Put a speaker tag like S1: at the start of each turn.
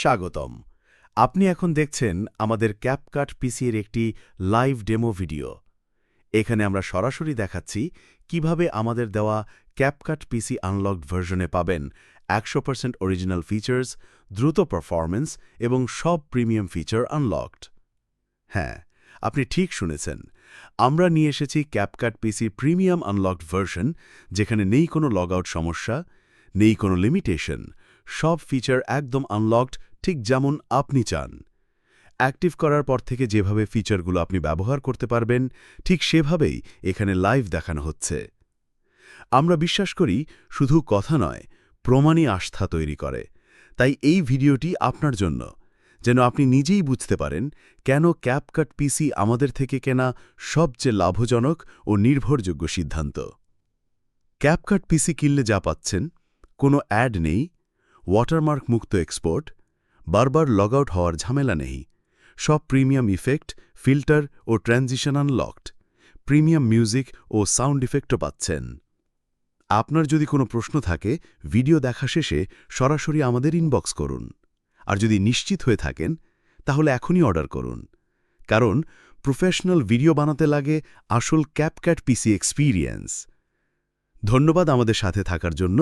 S1: স্বাগতম। আপনি এখন দেখছেন আমাদের ক্যাপকাট পিসির একটি লাইভ ডেমো ভিডিও এখানে আমরা সরাসরি দেখাচ্ছি কীভাবে আমাদের দেওয়া ক্যাপকাট পিসি আনলকড ভার্সনে পাবেন একশো পার্সেন্ট অরিজিনাল ফিচার্স দ্রুত পারফরম্যান্স এবং সব প্রিমিয়াম ফিচার আনলকড হ্যাঁ আপনি ঠিক শুনেছেন। আমরা নিয়ে এসেছি CapCut PC premium unlocked version যেখানে নেই কোনো লগ আউট সমস্যা, নেই কোনো লিমিটেশন সব ফিচার একদম আনলকড ঠিক যেমন আপনি চান। অ্যাক্টিভ করার পর থেকে যেভাবে ফিচারগুলো আপনি ব্যবহার করতে পারবেন, ঠিক সেভাবেই এখানে লাইভ দেখানো হচ্ছে। আমরা বিশ্বাস করি শুধু কথা নয়, প্রমাণই আস্থা তৈরি করে। তাই এই ভিডিওটি আপনার জন্য। যেন আপনি নিজেই বুঝতে পারেন কেন ক্যাপকাট পিসি আমাদের থেকে কেনা সবচেয়ে লাভজনক ও নির্ভরযোগ্য সিদ্ধান্ত। ক্যাপকাট পিসি কিনলে যা পাচ্ছেন, কোনো অ্যাড নেই ওয়াটারমার্ক মুক্ত এক্সপোর্ট বারবার লগ আউট হওয়ার ঝামেলা নেই। সব প্রিমিয়াম ইফেক্ট ফিল্টার ও ট্রানজিশন আনলকড প্রিমিয়াম মিউজিক ও সাউন্ড ইফেক্টও পাচ্ছেন। আপনার যদি কোনো প্রশ্ন থাকে ভিডিও দেখা শেষে সরাসরি আমাদের ইনবক্স করুন। আর যদি নিশ্চিত হয়ে থাকেন, তাহলে এখনই অর্ডার করুন। কারণ প্রফেশনাল ভিডিও বানাতে লাগে আসল ক্যাপক্যাট পিসি এক্সপিরিয়েন্স ধন্যবাদ আমাদের সাথে থাকার জন্য।